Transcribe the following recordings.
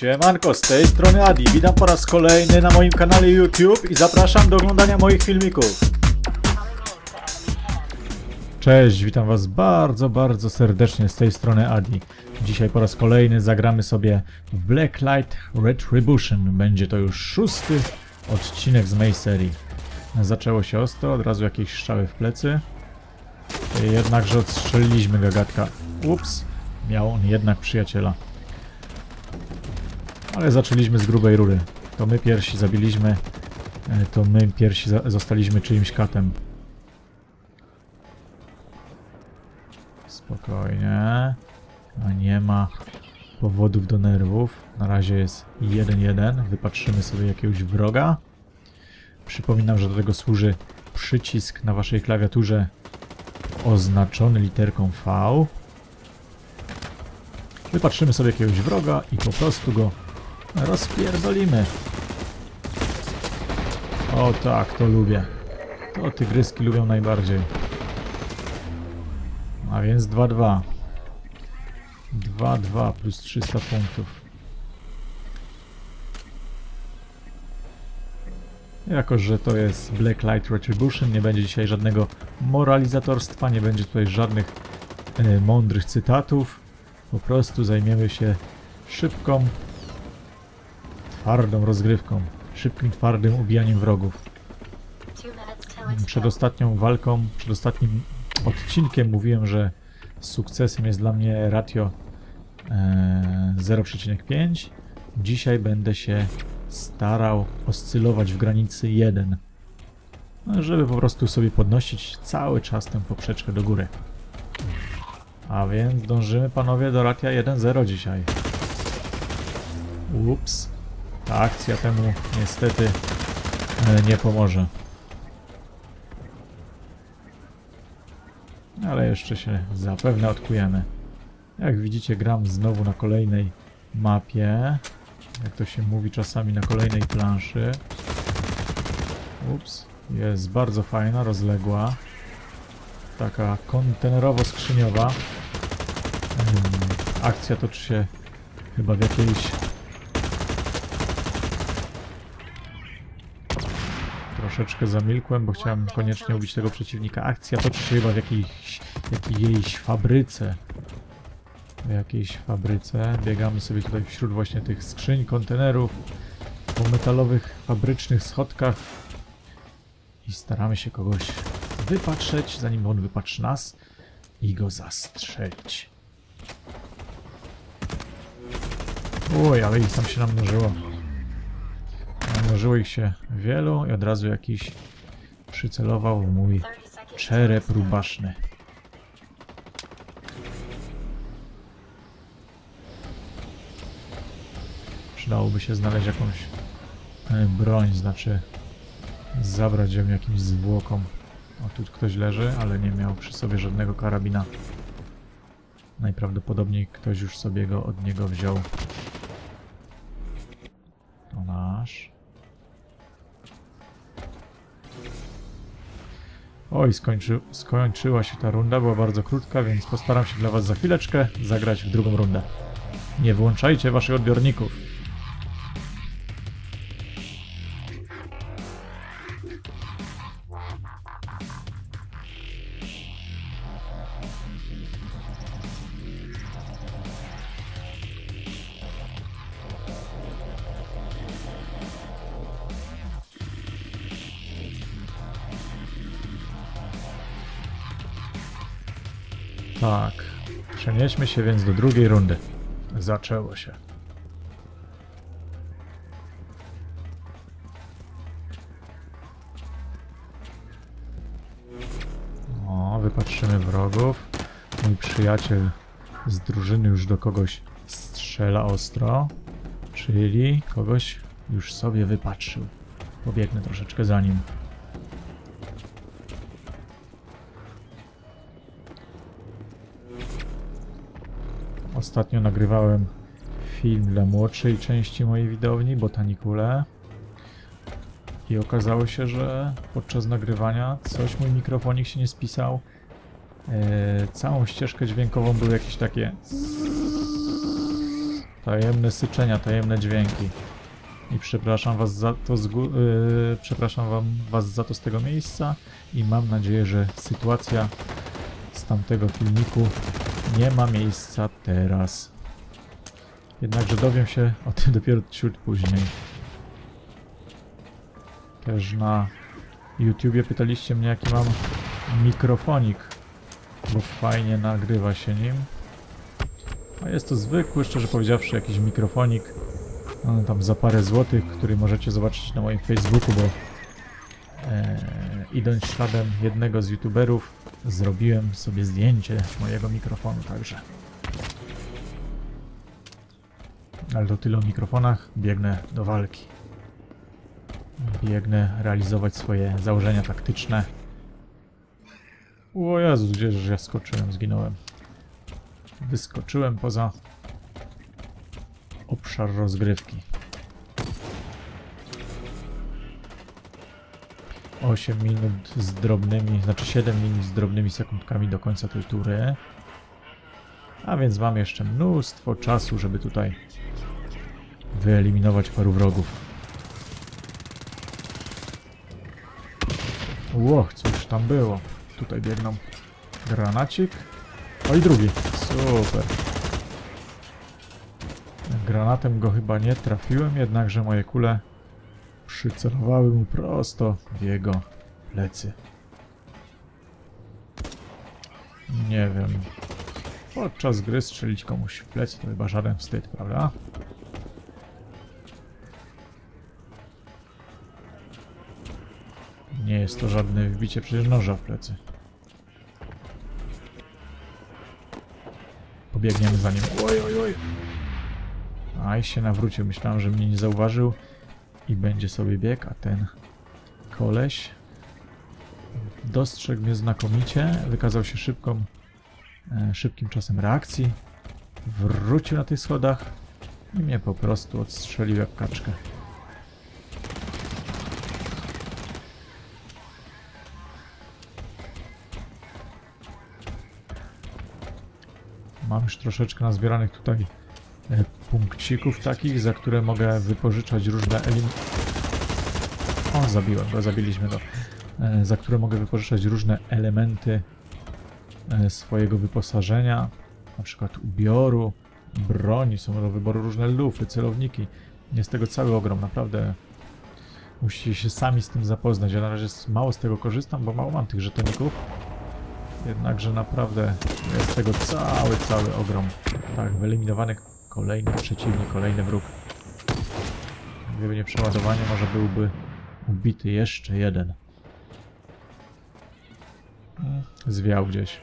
Siemanko, z tej strony Adi. Witam po raz kolejny na moim kanale YouTube i zapraszam do oglądania moich filmików. Cześć, witam was bardzo, bardzo serdecznie z tej strony Adi. Dzisiaj po raz kolejny zagramy sobie w Blacklight Retribution. Będzie to już szósty odcinek z mojej serii. Zaczęło się ostro, od razu jakieś strzały w plecy. Jednakże odstrzeliliśmy gagatka. Ups, miał on jednak przyjaciela. Ale zaczęliśmy z grubej rury. To my pierwsi zabiliśmy, e, to my pierwsi za zostaliśmy czyimś katem. Spokojnie. A nie ma powodów do nerwów. Na razie jest 1-1. Wypatrzymy sobie jakiegoś wroga. Przypominam, że do tego służy przycisk na waszej klawiaturze oznaczony literką V. Wypatrzymy sobie jakiegoś wroga i po prostu go rozpierdolimy. O tak, to lubię. To tygryski lubią najbardziej. A więc 2-2. 2-2 plus 300 punktów. Jako, że to jest Black Light Retribution, nie będzie dzisiaj żadnego moralizatorstwa, nie będzie tutaj żadnych e, mądrych cytatów. Po prostu zajmiemy się szybką, twardą rozgrywką, szybkim, twardym ubijaniem wrogów. Przed ostatnią walką, przed ostatnim odcinkiem mówiłem, że sukcesem jest dla mnie ratio e, 0,5. Dzisiaj będę się starał oscylować w granicy 1, no, żeby po prostu sobie podnosić cały czas tę poprzeczkę do góry. A więc dążymy panowie do ratia 1-0 dzisiaj. Ups. Ta akcja temu niestety e, nie pomoże. Ale jeszcze się zapewne odkujemy. Jak widzicie gram znowu na kolejnej mapie. Jak to się mówi czasami na kolejnej planszy. Ups. Jest bardzo fajna, rozległa. Taka kontenerowo-skrzyniowa. Hmm, akcja toczy się chyba w jakiejś Troszeczkę zamilkłem, bo chciałem koniecznie ubić tego przeciwnika. Akcja toczy się chyba w jakiejś, jakiejś fabryce. W jakiejś fabryce. Biegamy sobie tutaj wśród właśnie tych skrzyń, kontenerów, po metalowych, fabrycznych schodkach i staramy się kogoś wypatrzeć, zanim on wypatrzy nas i go zastrzelić. Oj, ale ich tam się namnożyło. Namnożyło ich się wielu i od razu jakiś przycelował w mój czerep rubaszny. Przydałoby się znaleźć jakąś e, broń, znaczy zabrać ją jakimś zwłokom. O, tu ktoś leży, ale nie miał przy sobie żadnego karabina. Najprawdopodobniej ktoś już sobie go od niego wziął. To nasz. Oj, skończy, skończyła się ta runda, była bardzo krótka, więc postaram się dla Was za chwileczkę zagrać w drugą rundę. Nie wyłączajcie Waszych odbiorników. Tak. Przenieśmy się więc do drugiej rundy. Zaczęło się. O, wypatrzymy wrogów. Mój przyjaciel z drużyny już do kogoś strzela ostro. Czyli kogoś już sobie wypatrzył. Pobiegnę troszeczkę za nim. Ostatnio nagrywałem film dla młodszej części mojej widowni, Botanikule. I okazało się, że podczas nagrywania coś mój mikrofonik się nie spisał. E, całą ścieżkę dźwiękową były jakieś takie Tajemne syczenia, tajemne dźwięki. I przepraszam was za to z yy, przepraszam wam, was za to z tego miejsca i mam nadzieję, że sytuacja z tamtego filmiku nie ma miejsca teraz. Jednakże dowiem się o tym dopiero ciut później. Też na YouTubie pytaliście mnie jaki mam mikrofonik, bo fajnie nagrywa się nim. A jest to zwykły, szczerze powiedziawszy, jakiś mikrofonik. No, tam za parę złotych, który możecie zobaczyć na moim Facebooku, bo e, idąc śladem jednego z youtuberów, zrobiłem sobie zdjęcie mojego mikrofonu także. Ale to tyle o mikrofonach, biegnę do walki. Biegnę realizować swoje założenia taktyczne. O Jezus, gdzież ja skoczyłem, zginąłem. Wyskoczyłem poza obszar rozgrywki. 8 minut z drobnymi, znaczy 7 minut z drobnymi sekundkami do końca tej tury. A więc mam jeszcze mnóstwo czasu, żeby tutaj wyeliminować paru wrogów. Łoch, cóż tam było? Tutaj biegną. Granacik. O i drugi. Super. Granatem go chyba nie trafiłem, jednakże moje kule przycelowały mu prosto w jego plecy. Nie wiem. Podczas gry strzelić komuś w plecy to chyba żaden wstyd, prawda? Nie jest to żadne wbicie przecież noża w plecy. Pobiegniemy za nim. Oj, oj, oj. Aj się nawrócił. Myślałem, że mnie nie zauważył i będzie sobie bieg, a ten koleś dostrzegł mnie znakomicie, wykazał się szybką, e, szybkim czasem reakcji, wrócił na tych schodach i mnie po prostu odstrzelił jak kaczkę. Mam już troszeczkę nazbieranych tutaj punkcików takich, za które mogę wypożyczać różne elim... O, zabiłem go, zabiliśmy go. E, Za które mogę wypożyczać różne elementy e, swojego wyposażenia, na przykład ubioru, broni, są do wyboru różne lufy, celowniki. Jest tego cały ogrom, naprawdę musicie się sami z tym zapoznać. Ja na razie mało z tego korzystam, bo mało mam tych żetoników. Jednakże naprawdę jest tego cały, cały ogrom. Tak, wyeliminowany kolejny przeciwnik, kolejny wróg. Gdyby nie przeładowanie, może byłby ubity jeszcze jeden. Zwiał gdzieś.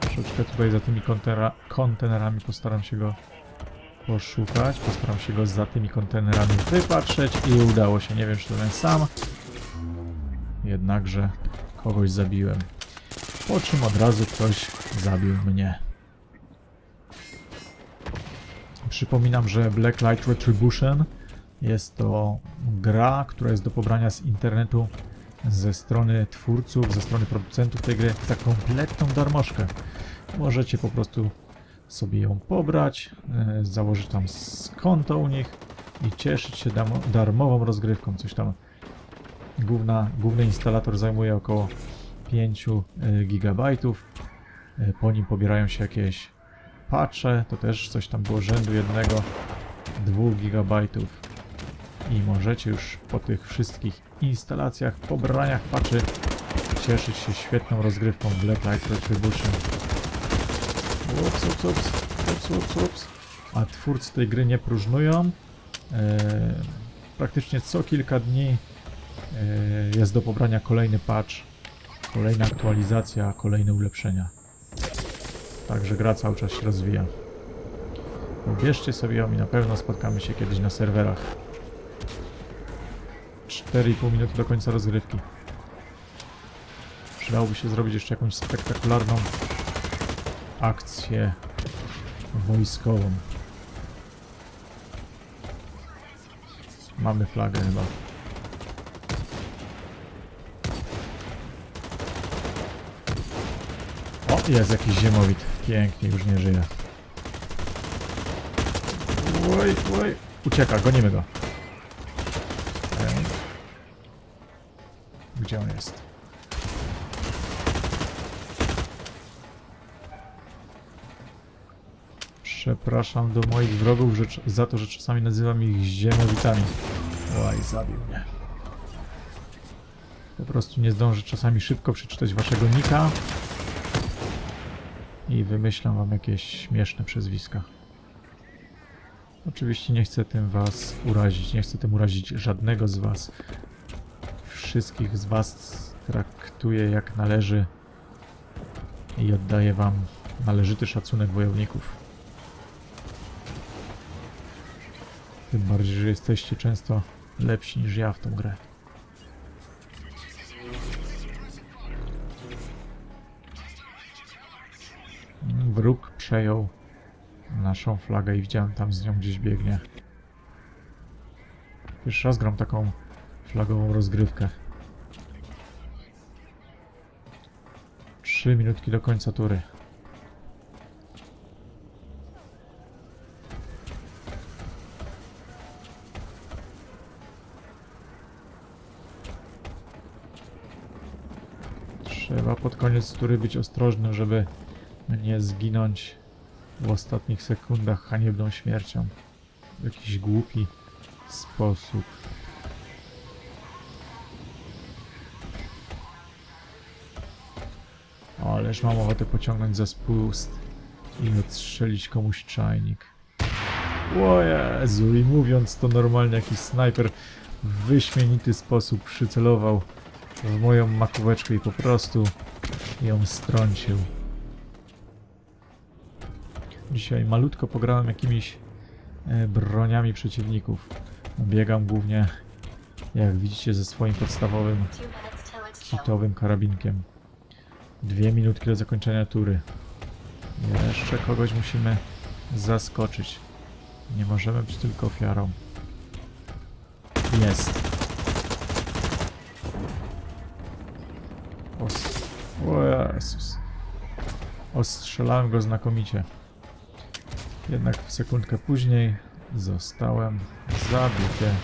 Troszeczkę tutaj za tymi kontenerami postaram się go poszukać. Postaram się go za tymi kontenerami wypatrzeć i udało się. Nie wiem, czy to ten sam. Jednakże kogoś zabiłem. Po czym od razu ktoś zabił mnie. Przypominam, że Black Light Retribution jest to gra, która jest do pobrania z internetu ze strony twórców, ze strony producentów tej gry za kompletną darmożkę. Możecie po prostu sobie ją pobrać, e, założyć tam konto u nich i cieszyć się darmową rozgrywką. Coś tam Główna, główny instalator zajmuje około 5 GB. Po nim pobierają się jakieś patche, to też coś tam było rzędu jednego 2 GB. I możecie już po tych wszystkich instalacjach, pobraniach patchy cieszyć się świetną rozgrywką Black Light Retribution. Ups, ups, ups, ups, ups, ups. A twórcy tej gry nie próżnują. Eee, praktycznie co kilka dni Yy, jest do pobrania kolejny patch, kolejna aktualizacja, kolejne ulepszenia. Także gra cały czas się rozwija. Pobierzcie sobie ją i na pewno spotkamy się kiedyś na serwerach. 4,5 minuty do końca rozgrywki. Przydałoby się zrobić jeszcze jakąś spektakularną akcję wojskową. Mamy flagę chyba. Jest jakiś ziemowit. Pięknie, już nie żyje. Oj, oj. Ucieka, gonimy go. Gdzie on jest? Przepraszam do moich wrogów że, za to, że czasami nazywam ich ziemowitami. Oj, zabił mnie. Po prostu nie zdążę czasami szybko przeczytać waszego nika i wymyślam wam jakieś śmieszne przezwiska. Oczywiście nie chcę tym was urazić, nie chcę tym urazić żadnego z was. Wszystkich z was traktuję jak należy i oddaję wam należyty szacunek wojowników. Tym bardziej, że jesteście często lepsi niż ja w tą grę. Wróg przejął naszą flagę i widziałem tam z nią gdzieś biegnie. Pierwszy raz gram taką flagową rozgrywkę. Trzy minutki do końca tury. Trzeba pod koniec tury być ostrożnym, żeby nie zginąć w ostatnich sekundach haniebną śmiercią. W jakiś głupi sposób. Ależ mam ochotę pociągnąć za spust i odstrzelić komuś czajnik. O Jezu, i mówiąc to normalnie jakiś snajper w wyśmienity sposób przycelował w moją makóweczkę i po prostu ją strącił. Dzisiaj malutko pograłem jakimiś e, broniami przeciwników. Biegam głównie, jak widzicie, ze swoim podstawowym hitowym karabinkiem. Dwie minutki do zakończenia tury. Jeszcze kogoś musimy zaskoczyć. Nie możemy być tylko ofiarą. Jest. Os... O Jezus. Ostrzelałem go znakomicie. Jednak sekundkę później zostałem zabity.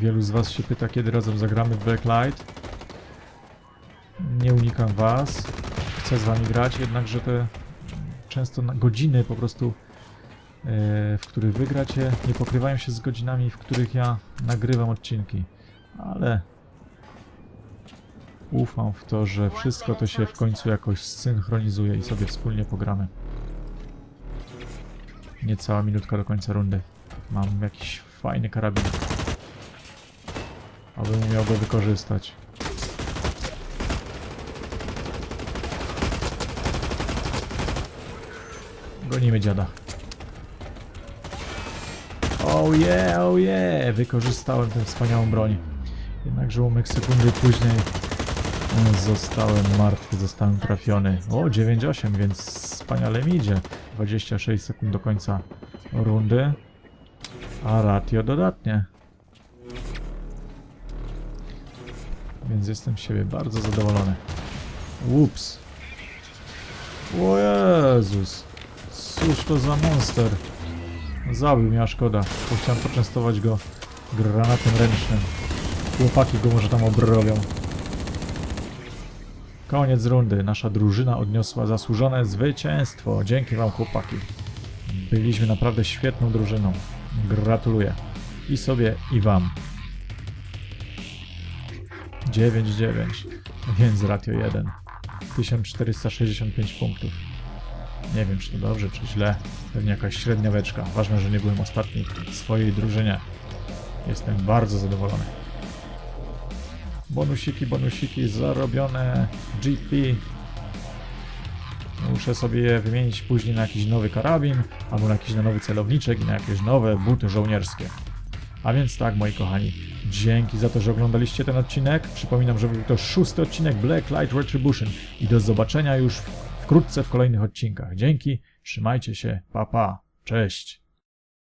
Wielu z Was się pyta, kiedy razem zagramy w Blacklight. Nie unikam Was. Chcę z Wami grać, jednakże te często godziny po prostu, w których Wy gracie, nie pokrywają się z godzinami, w których ja nagrywam odcinki. Ale ufam w to, że wszystko to się w końcu jakoś zsynchronizuje i sobie wspólnie pogramy. Niecała minutka do końca rundy. Mam jakiś fajny karabin. Abym umiał go wykorzystać. Gonimy dziada. Oh yeah, oh yeah! Wykorzystałem tę wspaniałą broń. Jednakże umek sekundy później e, zostałem martwy, zostałem trafiony. O, 9-8, więc wspaniale mi idzie. 26 sekund do końca rundy. A ratio dodatnie. Więc jestem z siebie bardzo zadowolony. Ups. O Jezus. Cóż to za monster. Zabił mnie, a szkoda. Chciałem poczęstować go granatem ręcznym. Chłopaki go może tam obrobią. Koniec rundy. Nasza drużyna odniosła zasłużone zwycięstwo. Dzięki wam chłopaki. Byliśmy naprawdę świetną drużyną. Gratuluję. I sobie, i wam. 9-9, więc ratio 1. 1465 punktów. Nie wiem, czy to dobrze, czy źle. Pewnie jakaś średniaweczka. Ważne, że nie byłem ostatni w swojej drużynie. Jestem bardzo zadowolony. Bonusiki, bonusiki zarobione. GP. Muszę sobie je wymienić później na jakiś nowy karabin, albo na jakiś na nowy celowniczek i na jakieś nowe buty żołnierskie. A więc tak, moi kochani, dzięki za to, że oglądaliście ten odcinek. Przypominam, że był to szósty odcinek Black Light Retribution i do zobaczenia już w wkrótce w kolejnych odcinkach. Dzięki, trzymajcie się, pa pa, cześć.